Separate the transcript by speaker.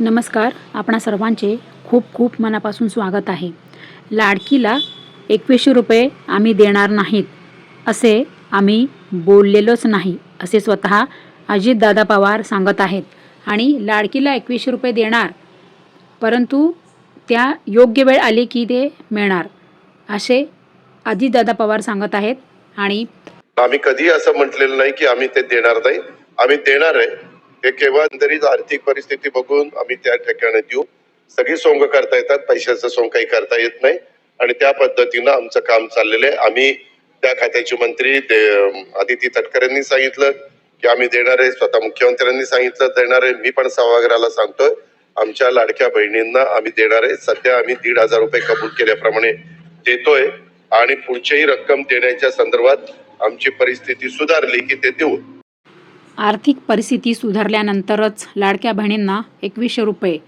Speaker 1: नमस्कार. आपणा सर्वांचे खूप खूप मनापासून स्वागत आहे. लाडकीला एकवीसशे रुपये आम्ही देणार नाहीत असे आम्ही बोललेलोच नाही असे स्वतः अजितदादा पवार सांगत आहेत. आणि लाडकीला एकवीसशे रुपये देणार परंतु त्या योग्य वेळ आली की ते मिळणार असे अजितदादा पवार सांगत आहेत. आणि
Speaker 2: आम्ही कधी असं म्हटलेलं नाही की आम्ही ते देणार नाही. आम्ही देणार आहे. हे केव्हा तरी आर्थिक परिस्थिती बघून आम्ही त्या ठिकाणी देऊ सगळी सोंग करता येतात पैशाचं सोंग काही करता येत नाही. आणि त्या पद्धतीनं आमचं काम चाललेलं आहे. आम्ही त्या खात्याचे मंत्री आदिती तटकरेंनी सांगितलं की आम्ही देणार आहे स्वतः मुख्यमंत्र्यांनी सांगितलं देणार आहे. मी पण सभागृहाला सांगतोय आमच्या लाडक्या बहिणींना आम्ही देणार आहे. सध्या आम्ही दीड हजार रुपये कबूल केल्याप्रमाणे देतोय. आणि पुढचीही रक्कम देण्याच्या संदर्भात आमची परिस्थिती सुधारली की ते देऊ.
Speaker 1: आर्थिक परिस्थिती सुधारल्यानंतरच लाडक्या बहिणींना एकवीसशे रुपये